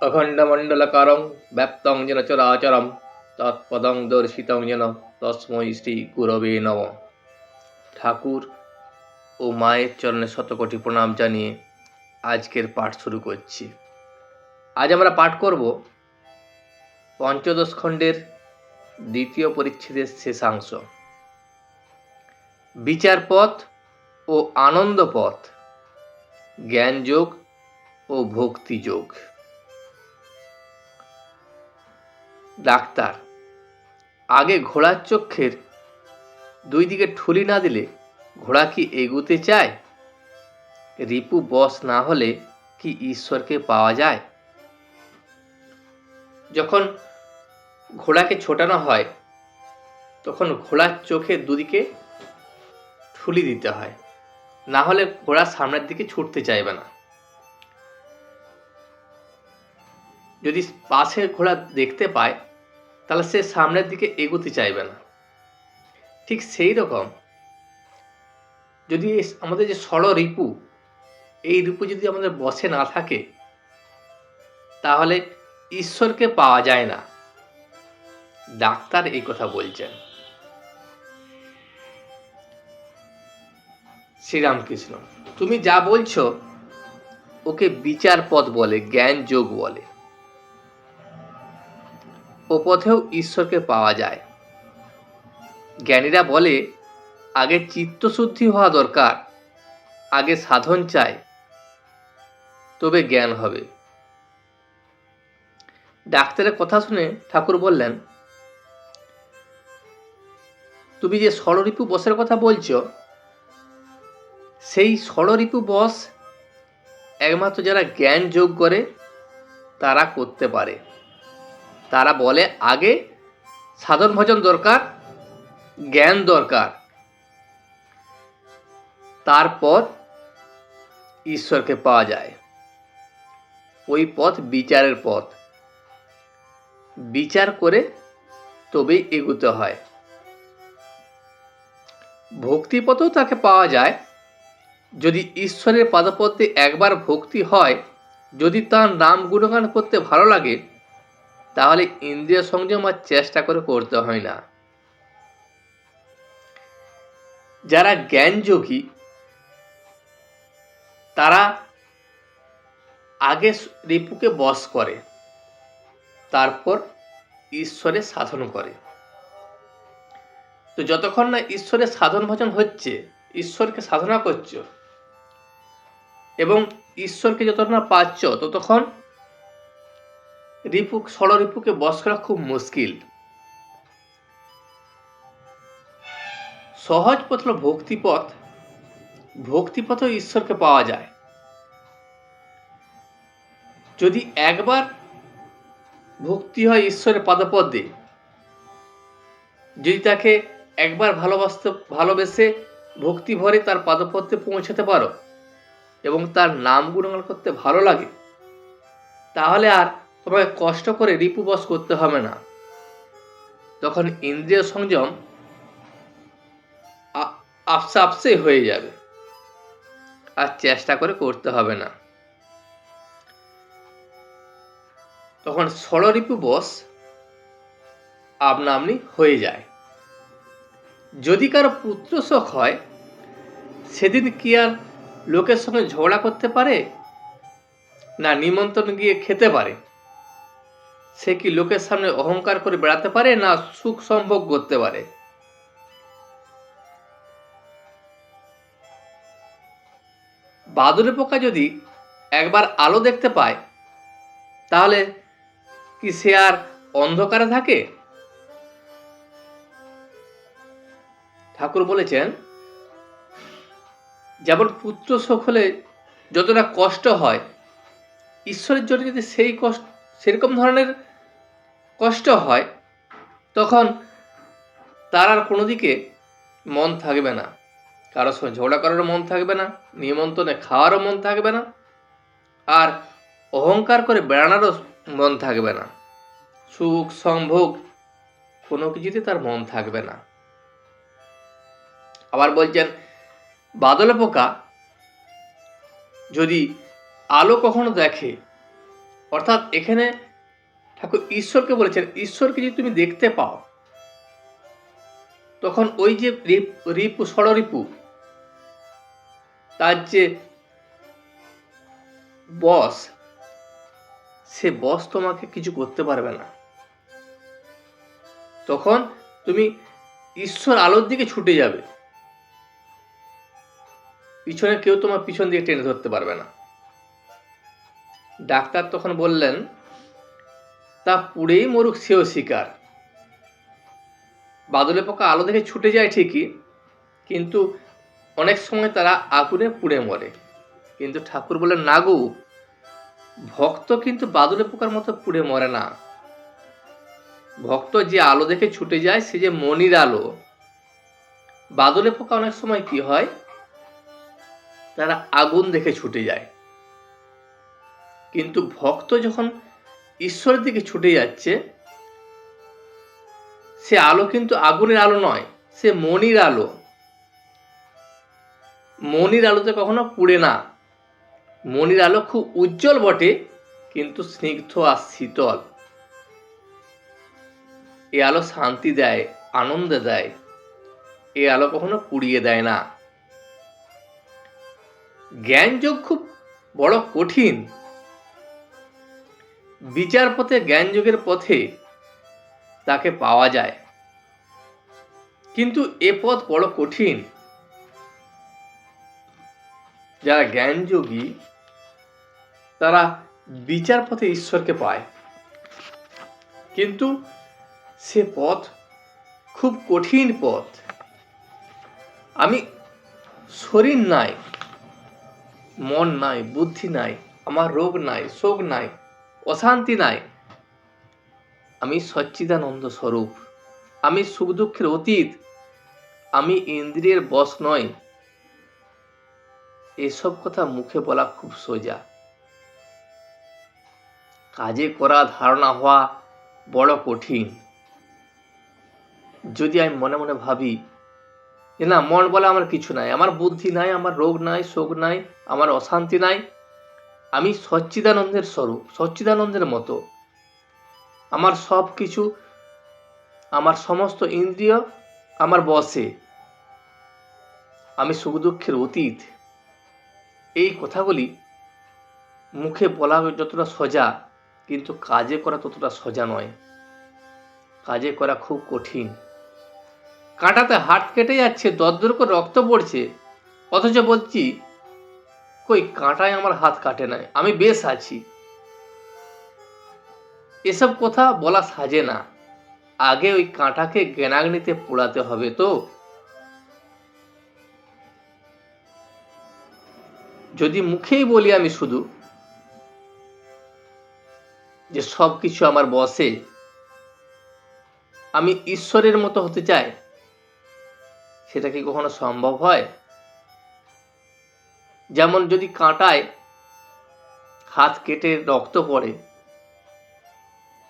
অখণ্ডমণ্ডলকারং ব্যাপ্তং যেন চরাচরম তৎপদং দর্শিতং যেন তস্মৈ শ্রী গুরবে নম ঠাকুর ও মায়ের চরণে শতকোটি প্রণাম জানিয়ে আজকের পাঠ শুরু করছি। আজ আমরা পাঠ করব পঞ্চদশ খণ্ডের দ্বিতীয় পরিচ্ছেদের শেষাংশ। বিচারপথ ও আনন্দপথ, জ্ঞানযোগ ও ভক্তিযোগ ডাক্তার, আগে ঘোড়ার চক্ষের দুই দিকে ঠুলি না দিলে ঘোড়া কি এগুতে চায়? রিপু বস না হলে কি ঈশ্বরকে পাওয়া যায়? যখন ঘোড়াকে ছোটানো হয়, তখন ঘোড়ার চোখে দুদিকে ঠুলি দিতে হয়। না হলে ঘোড়া সামনের দিকে ছুটতে চাইবে না। যদি পাশে ঘোড়া দেখতে পায়, তাহলে সে সামনের দিকে এগোতে চাইবে না। ঠিক সেই রকম। যদি আমাদের যে ষড় রিপু, এই রিপু যদি আমাদের বসে না থাকে, তাহলে ঈশ্বরকে পাওয়া যায় না। ডাক্তার এই কথা বলছেন। শ্রীরামকৃষ্ণ, তুমি যা বলছো, ওকে বিচার পথ বলে জ্ঞান যোগ বলে। পথেও ঈশ্বরকে পাওয়া যায়। জ্ঞানীরা বলে, আগে চিত্তশুদ্ধি হওয়া দরকার, আগে সাধন চাই, তবে জ্ঞান হবে। ডাক্তারের কথা শুনে ঠাকুর বললেন, তুমি যে ষড়রিপু বসের কথা বলছ, সেই ষড়রিপু বস একমাত্র যারা জ্ঞান যোগ করে, তারা করতে পারে। তারা বলে, আগে সাধন ভজন দরকার, জ্ঞান দরকার। তারপর ঈশ্বরকে পাওয়া যায়। ওই পথ বিচারের পথ। বিচার করে তবেই এগুতে হয়। ভক্তিপথেও তাকে পাওয়া যায়। যদি ঈশ্বরের পাদপদ্মে একবার ভক্তি হয়, যদি তার নাম গুণগান করতে ভালো লাগে তাহলে ইন্দ্রিয় সংযম আর চেষ্টা করে করতে হয় না। যারা জ্ঞানযোগী, তারা আগে রিপুকে বশ করে, তারপর ঈশ্বরে সাধন করে। তো যতক্ষণ না ঈশ্বরের সাধন ভজন হচ্ছে, ঈশ্বরকে সাধনা করছ, এবং ঈশ্বরকে যতক্ষণ না পাচ্ছ, ততক্ষণ রিপু ষড়রিপুকে বস করা খুব মুশকিল। সহজ পথ হলো ভক্তিপথ, ভক্তিপথেও ঈশ্বরকে পাওয়া যায়। যদি একবার ভক্তি হয় ঈশ্বরের পাদপদ্মে, যদি তাকে একবার ভালোবাসতে, ভালোবেসে ভক্তি ভরে তার পাদপদ্মে পৌঁছাতে পারো এবং তার নাম গুণগান করতে ভালো লাগে, তাহলে আর তোমাকে কষ্ট করে রিপু বস করতে হবে না। তখন ইন্দ্রিয় সংযম আপসে আপসে হয়ে যাবে। আর চেষ্টা করে করতে হবে না। তখন ষড়রিপু বস আপনা আপনি হয়ে যায়। যদি কারও পুত্র শোক হয়, সেদিন কি আর লোকের সঙ্গে ঝগড়া করতে পারে? না নিমন্ত্রণ গিয়ে খেতে পারে? সে কি লোকের সামনে অহংকার করে বেড়াতে পারে না সুখ সম্ভোগ করতে পারে? বাদুড়ে পোকা যদি একবার আলো দেখতে পায়, তাহলে কি সে আর অন্ধকারে থাকে? ঠাকুর বলেছেন, যেমন পুত্র শোক হলে যতটা কষ্ট হয়, ঈশ্বরের জন্য যদি সেই কষ্ট, সেরকম ধরনের কষ্ট হয়, তখন তার আর কোনো দিকে মন থাকবে না। কারোর সঙ্গে ঝগড়া করারও মন থাকবে না, নিমন্ত্রণে খাওয়ারও মন থাকবে না, আর অহংকার করে বেড়ানোরও মন থাকবে না। সুখ, সম্ভোগ, কোনো কিছুতে তার মন থাকবে না। আবার বলছেন, বাদলে পোকা যদি আলো কখনো দেখে, অর্থাৎ এখানে ঠাকুর ঈশ্বরকে বলেছেন, ঈশ্বরকে যদি তুমি দেখতে পাও, তখন ওই যে রিপ- রিপু, ষড়রিপু, তার যে বস, সে বস তোমাকে কিছু করতে পারবে না। তখন তুমি ঈশ্বর আলোর দিকে ছুটে যাবে। পিছনে কেউ তোমার পিছন দিকে টেনে ধরতে পারবে না। ডাক্তার তখন বললেন তা পুড়েই মরুক সেও শিকার। বাদলে পোকা আলো দেখে ছুটে যায় ঠিকই, কিন্তু অনেক সময় তারা আগুনে পুড়ে মরে। কিন্তু ঠাকুর বলেন, না গো, ভক্ত কিন্তু বাদলে পোকার মতো পুড়ে মরে না। ভক্ত যে আলো দেখে ছুটে যায়, সে যে মনির আলো। বাদলে পোকা অনেক সময় কি হয়? তারা আগুন দেখে ছুটে যায়। কিন্তু ভক্ত যখন ঈশ্বরের দিকে ছুটে যাচ্ছে। সে আলো কিন্তু আগুনের আলো নয়, সে মনির আলো। মনির আলোতে কখনো পুড়ে না। মনির আলো খুব উজ্জ্বল বটে, কিন্তু স্নিগ্ধ আর শীতল। এ আলো শান্তি দেয়, আনন্দ দেয়। এ আলো কখনো পুড়িয়ে দেয় না। জ্ঞানযোগ খুব বড় কঠিন। বিচার পথে জ্ঞানযোগের পথে তাকে পাওয়া যায়। কিন্তু এ পথ বড় কঠিন। যারা জ্ঞানযোগী, তারা বিচার পথে ঈশ্বরকে পায়। কিন্তু সে পথ খুব কঠিন পথ। আমি শরীর নাই, মন নাই, বুদ্ধি নাই, আমার রোগ নাই, শোক নাই অশান্তি নাই। আমি সচ্চিদানন্দ স্বরূপ। আমি সুখ দুঃখের অতীত। আমি ইন্দ্রিয়ের বশ নয়। এসব কথা মুখে বলা খুব সোজা। কাজে করা ধারণা হওয়া বড় কঠিন। যদি আমি মনে মনে ভাবি যে না, মন বলে আমার কিছু নাই। আমার বুদ্ধি নাই, আমার রোগ নাই, শোক নাই, আমার অশান্তি নাই আমি সচ্চিদানন্দের স্বরূপ, সচ্চিদানন্দের মতো। আমার সব কিছু, আমার সমস্ত ইন্দ্রিয় আমার বসে। আমি সুখ দুঃখের অতীত। এই কথাগুলি মুখে বলা যতটা সোজা, কিন্তু কাজে করা ততটা সোজা নয়। কাজে করা খুব কঠিন। কাঁটাতে হাত কেটে যাচ্ছে, দরদর করে রক্ত পড়ছে। অথচ বলছি কই, কাঁটায় আমার হাত কাটে নাই, আমি বেশ আছি। এসব কথা বলা সাজে না। আগে ওই কাঁটাকে জ্ঞানাগ্নিতে পোড়াতে হবে তো। যদি মুখেই বলি আমি শুধু, যে সব কিছু আমার বসে, আমি ঈশ্বরের মতো হতে চাই, সেটা কি কখনো সম্ভব হয়? যেমন যদি কাঁটায় হাত কেটে রক্ত পড়ে,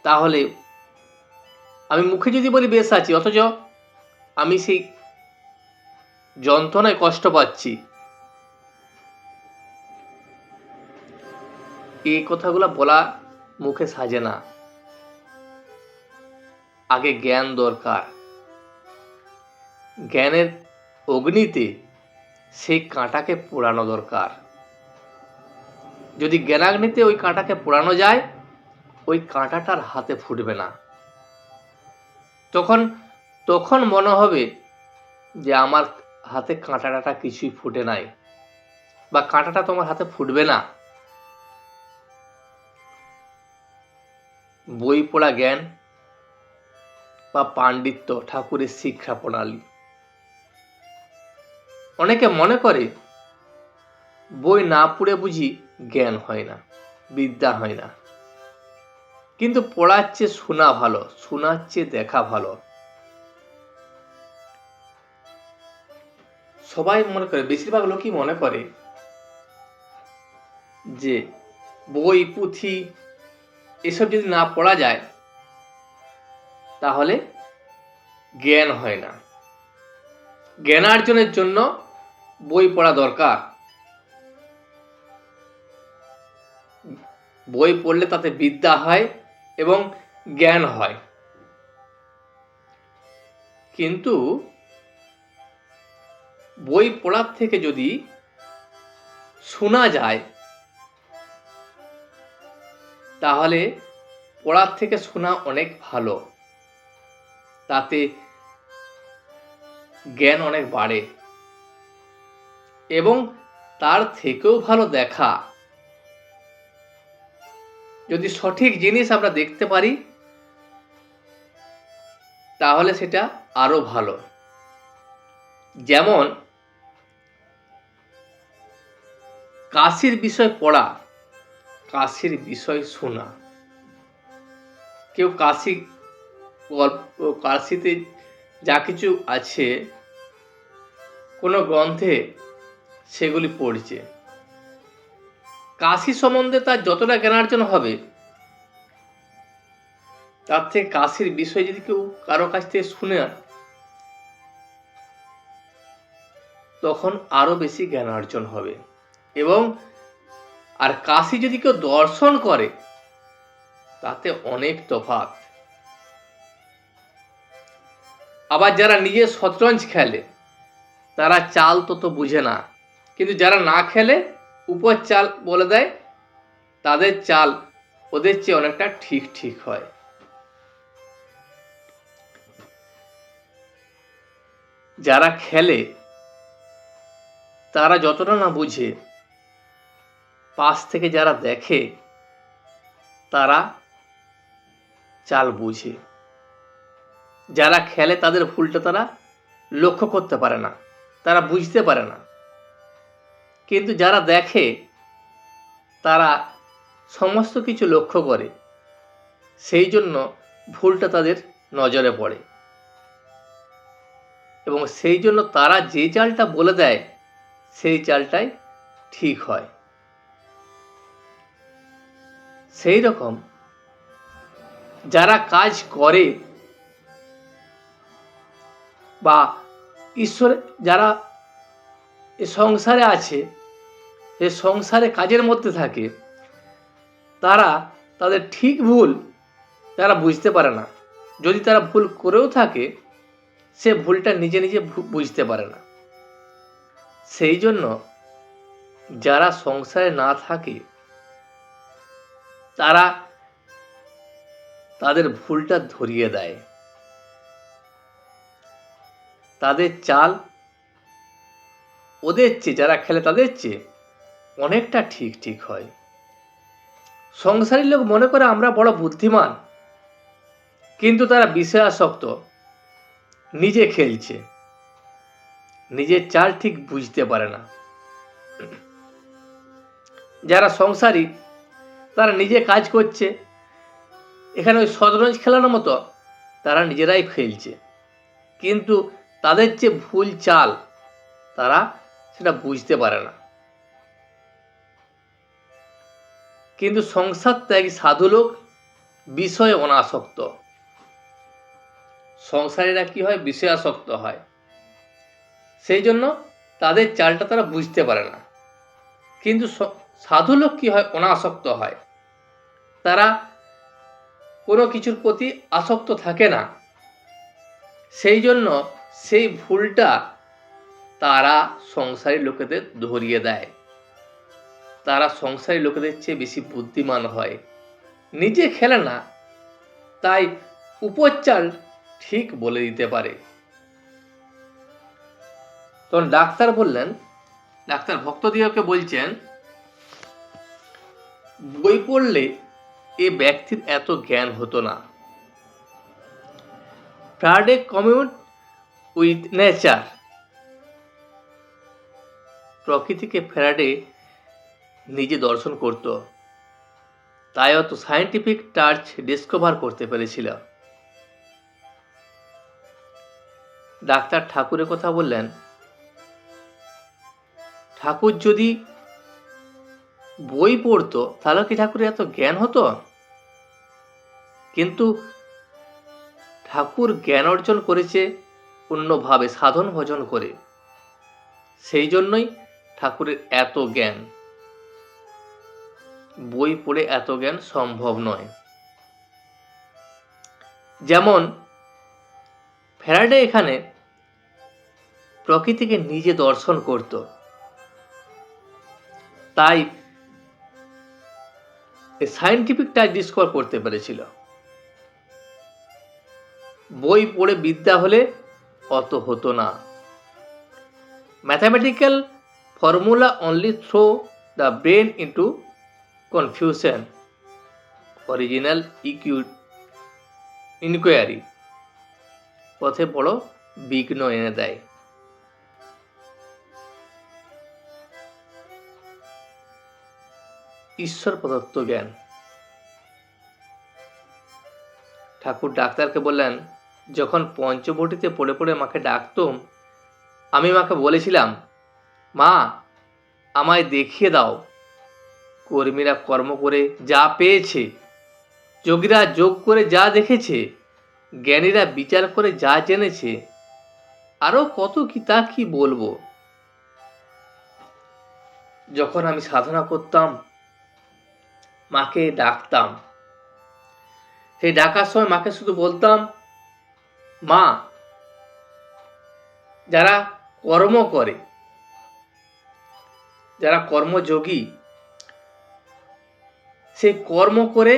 তাহলে আমি মুখে যদি বলি বেশ আছি, অথচ আমি সেই যন্ত্রণায় কষ্ট পাচ্ছি। এই কথাগুলো বলা মুখে সাজে না। আগে জ্ঞান দরকার। জ্ঞানের অগ্নিতে সেই কাঁটাকে পোড়ানো দরকার। যদি জ্ঞানাগ্নিতে ওই কাঁটাকে পোড়ানো যায়, ওই কাঁটাটার হাতে ফুটবে না। তখন তখন মনে হবে যে আমার হাতে কাঁটাটা কিছুই ফুটে নাই, বা কাঁটাটা তোমার হাতে ফুটবে না। বই পড়া জ্ঞান বা পাণ্ডিত্য, ঠাকুরের শিক্ষা প্রণালী অনেকে মনে করে, বই না পড়ে বুঝি জ্ঞান হয় না, বিদ্যা হয় না। কিন্তু পড়ার চেয়ে শোনা ভালো, শোনার চেয়ে দেখা ভালো। সবাই মনে করে, বেশিরভাগ লোকই মনে করে যে, বই, পুঁথি এসব যদি না পড়া যায়, তাহলে জ্ঞান হয় না। জ্ঞানার্জনের জন্য বই পড়া দরকার। বই পড়লে তাতে বিদ্যা হয় এবং জ্ঞান হয়। কিন্তু বই পড়ার থেকে যদি শোনা যায়, তাহলে পড়ার থেকে শোনা অনেক ভালো। তাতে জ্ঞান অনেক বাড়ে। এবং তার থেকেও ভালো দেখা। যদি সঠিক জিনিস আমরা দেখতে পারি, তাহলে সেটা আরও ভালো। যেমন, কাশির বিষয় পড়া, কাশির বিষয় শোনা। কেউ কাশি গল্প, কাশিতে যা কিছু আছে, কোনো গ্রন্থে সেগুলি পড়ছে। কাশি সম্বন্ধে তার যতটা জ্ঞানার্জন হবে, তার থেকে কাশির বিষয় যদি কেউ কারও কাছ থেকে শুনে তখন আরও বেশি জ্ঞান অর্জন হবে। এবং আর কাশি যদি কেউ দর্শন করে, তাতে অনেক তফাৎ। আবার যারা নিজে শতরঞ্জ খেলে, তারা চাল তত বুঝে না। কিন্তু যারা না খেলে, উপর চাল বলে দেয়, তাদের চাল ওদের চেয়ে অনেকটা ঠিক ঠিক হয়। যারা খেলে, তারা যতটা না বুঝে, পাশ থেকে যারা দেখে, তারা চাল বুঝে। যারা খেলে, তাদের ভুলটা তারা লক্ষ্য করতে পারে না, তারা বুঝতে পারে না। কিন্তু যারা দেখে, তারা সমস্ত কিছু লক্ষ্য করে। সেই জন্য ভুলটা তাদের নজরে পড়ে। এবং সেই জন্য তারা যে চালটা বলে দেয়, সেই চালটাই ঠিক হয়। সেই রকম যারা কাজ করে বা ঈশ্বর যারা এ সংসারে আছে এ সংসারে কাজের মধ্যে থাকে, তারা তাদের ঠিক ভুল তারা বুঝতে পারে না। যদি তারা ভুল করেও থাকে, সে ভুলটা নিজে নিজে বুঝতে পারে না। সেই জন্য যারা সংসারে না থাকে, তারা তাদের ভুলটা ধরিয়ে দেয়। তাদের চাল ওদের চেয়ে, যারা খেলে তাদের চেয়ে অনেকটা ঠিক ঠিক হয়। সংসারী লোক মনে করে আমরা বড় বুদ্ধিমান, কিন্তু তারা বিষয়াসক্ত, নিজে খেলছে। নিজের চাল ঠিক বুঝতে পারে না। যারা সংসারী, তারা নিজে কাজ করছে। এখানে ওই সদরঞ্জ খেলানোর মতো তারা নিজেরাই খেলছে কিন্তু তাদের যে ভুল চাল তারা সেটা বুঝতে পারে না। কিন্তু সংসার ত্যাগী সাধু লোক বিষয়ে অনাসক্ত। সংসারীরা কি হয়? বিষয়াসক্ত হয়। সেই জন্য তাদের চালটা তারা বুঝতে পারে না। কিন্তু সাধু লোক কি হয়? অনাসক্ত হয়। তারা কোনো কিছুর প্রতি আসক্ত থাকে না। সেই জন্য সেই ভুলটা তারা সংসারী লোকেদের ধরিয়ে দেয়। তারা সংসারী লোকেদের চেয়ে বেশি বুদ্ধিমান হয়। নিজে খেলে না, তাই উপচাল ঠিক বলে দিতে পারে। তখন ডাক্তার বললেন, ডাক্তার ভক্তদিওকে বলছেন, বই পড়লে এ ব্যক্তির এত জ্ঞান হতো না। ফ্রাডে কমিউট উইথ নেচার প্রকৃতিকে ফ্যারাডে নিজে দর্শন করত। তাই অত সায়েন্টিফিক টার্চ ডিসকভার করতে পেরেছিল। ডাক্তার ঠাকুরের কথা বললেন, ঠাকুর যদি বই পড়তো, তাহলে কি ঠাকুরের এত জ্ঞান হতো? কিন্তু ঠাকুর জ্ঞান অর্জন করেছে অন্যভাবে, সাধন ভজন করে। সেই জন্যই ঠাকুরের এত জ্ঞান। বই পড়ে এত জ্ঞান সম্ভব নয়। যেমন, ফ্যারাডে এখানে প্রকৃতিকে নিজে দর্শন করত। তাই সায়েন্টিফিক টাচ ডিসকভার করতে পেরেছিল। বই পড়ে বিদ্যা হলে অত হতো না। Mathematical formula only throw the brain into confusion original IQ inquiry পথে বড় বিঘ্ন এনে দেয়। ঈশ্বর প্রদত্ত জ্ঞান। ঠাকুর ডাক্তারকে বললেন, যখন পঞ্চবটিতে পড়ে পড়ে মাকে ডাকতুম, আমি মাকে বলেছিলাম মা, আমায় দেখিয়ে দাও। কর্মীরা কর্ম করে যা পেয়েছে, যোগীরা যোগ করে যা দেখেছে, জ্ঞানীরা বিচার করে যা জেনেছে আরও কত কি তা কি বলব? যখন আমি সাধনা করতাম, মাকে ডাকতাম। সেই ডাকার সময় মাকে শুধু বলতাম, মা, যারা কর্ম করে যারা কর্মযোগী সে কর্ম করে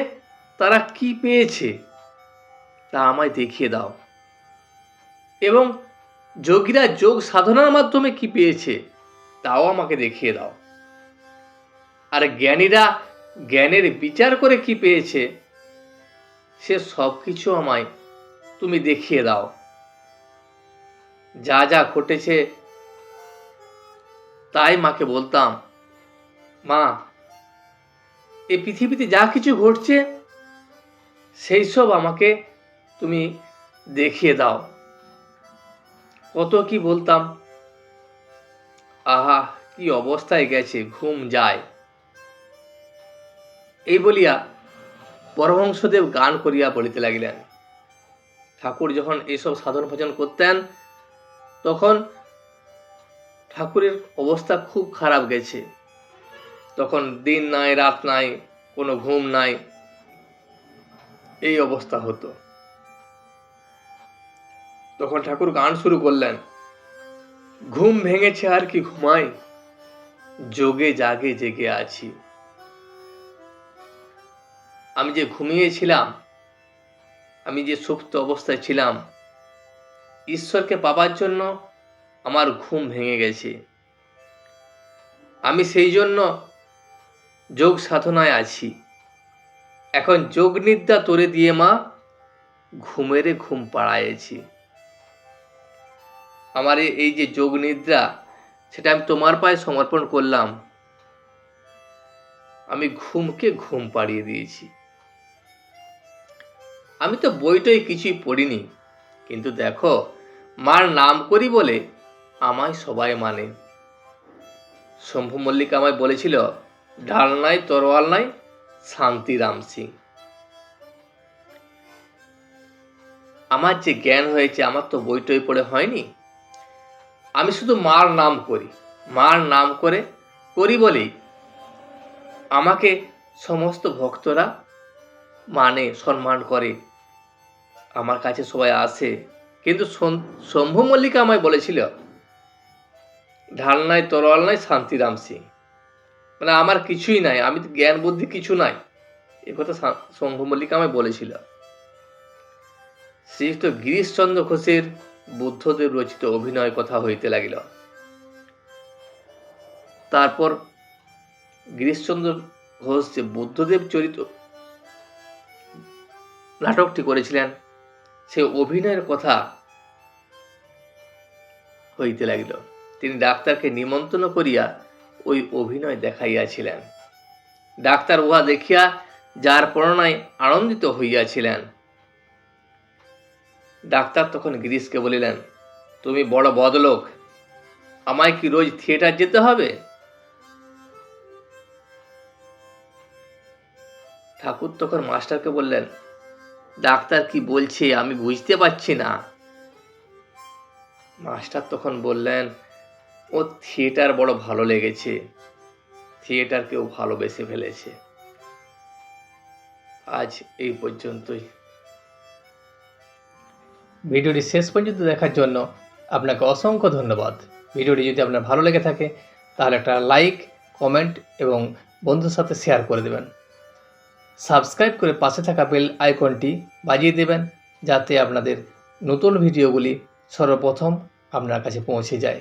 তারা কি পেয়েছে তা আমায় দেখিয়ে দাও। এবং যোগীরা যোগ সাধনার মাধ্যমে কি পেয়েছে তাও আমাকে দেখিয়ে দাও। আর জ্ঞানীরা জ্ঞানের বিচার করে কি পেয়েছে সে সব কিছু আমায় তুমি দেখিয়ে দাও। যা যা ঘটেছে তাই মাকে বলতাম, মা এই পৃথিবীতে যা কিছু ঘটছে, সেই সব আমাকে তুমি দেখিয়ে দাও। কত কি বলতাম। আহা, কি অবস্থায় গেছে, ঘুম যায়। এই বলিয়া পরমহংসদেব গান করিয়া বলিতে লাগিলেন। ঠাকুর যখন এইসব সাধন ভজন করতেন, তখন ঠাকুরের অবস্থা খুব খারাপ গেছে। তখন দিন নাই, রাত নাই, কোনো ঘুম নাই। এই অবস্থা হতো। তখন ঠাকুর গান শুরু করলেন, ঘুম ভেঙেছে আর কি ঘুমাই? যোগে জাগে জেগে আছি। আমি যে ঘুমিয়েছিলাম, আমি যে সুপ্ত অবস্থায় ছিলাম, ঈশ্বরকে পাবার জন্য আমার ঘুম ভেঙে গেছে। আমি সেই জন্য যোগ সাধনায় আছি। এখন যোগ নিদ্রা তোরে দিয়ে মা ঘুমেরে ঘুম পাড়াইছি আমার এই- যে যোগ নিদ্রা, সেটা আমি তোমার পায়ে সমর্পণ করলাম। আমি ঘুমকে ঘুম পাড়িয়ে দিয়েছি। আমি তো বইটই কিছুই পড়িনি। কিন্তু দেখো, মার নাম করি বলে আমায় সবাই মানে। শম্ভু মল্লিক আমায় বলেছিল ঢাল নাই, তরোয়াল নাই শান্তিরাম সিং। আমার যে জ্ঞান হয়েছে, আমার তো বইটই পড়ে হয়নি। আমি শুধু মার নাম করি, মার নাম করে করি বলেই আমাকে সমস্ত ভক্তরা মানে সম্মান করে। আমার কাছে সবাই আসে। কিন্তু শম্ভু মল্লিকা আমায় বলেছিল ঢাল নাই, তরোয়াল নাই শান্তিরাম সিং। মানে আমার কিছুই নাই, আমি তো জ্ঞান বুদ্ধি কিছু নাই। এ কথা শা- শম্ভু মল্লিকা আমায় বলেছিল। শ্রীযুক্ত গিরিশচন্দ্র ঘোষের বুদ্ধদেব রচিত অভিনয় কথা হইতে লাগিল। তারপর গিরিশচন্দ্র ঘোষ যে বুদ্ধদেব চরিত নাটকটি করেছিলেন, সে অভিনয়ের কথা হইতে লাগিল। তিনি ডাক্তারকে নিমন্ত্রণ করিয়া ওই অভিনয় দেখাইয়াছিলেন। ডাক্তার উহা দেখিয়া যার প্রেরণায় আনন্দিত হইয়াছিলেন। ডাক্তার তখন গিরিশকে বলিলেন, তুমি বড় বদলোক, আমায় কি রোজ থিয়েটার যেতে হবে? ঠাকুর তখন মাস্টারকে বললেন, ডাক্তার কি বলছে আমি বুঝতে পারছি না। মাস্টার তখন বললেন ও থিয়েটার বড় ভালো লেগেছে। থিয়েটারকেও ভালোবেসে ফেলেছে। আজ এই পর্যন্তই। ভিডিওটি শেষ পর্যন্ত দেখার জন্য আপনাকে অসংখ্য ধন্যবাদ। ভিডিওটি যদি আপনার ভালো লেগে থাকে, তাহলে একটা লাইক, কমেন্ট এবং বন্ধুর সাথে শেয়ার করে দেবেন। সাবস্ক্রাইব করে পাশে থাকা বেল আইকনটি বাজিয়ে দেবেন, যাতে আপনাদের নতুন ভিডিওগুলি সর্বপ্রথম আপনার কাছে পৌঁছে যায়।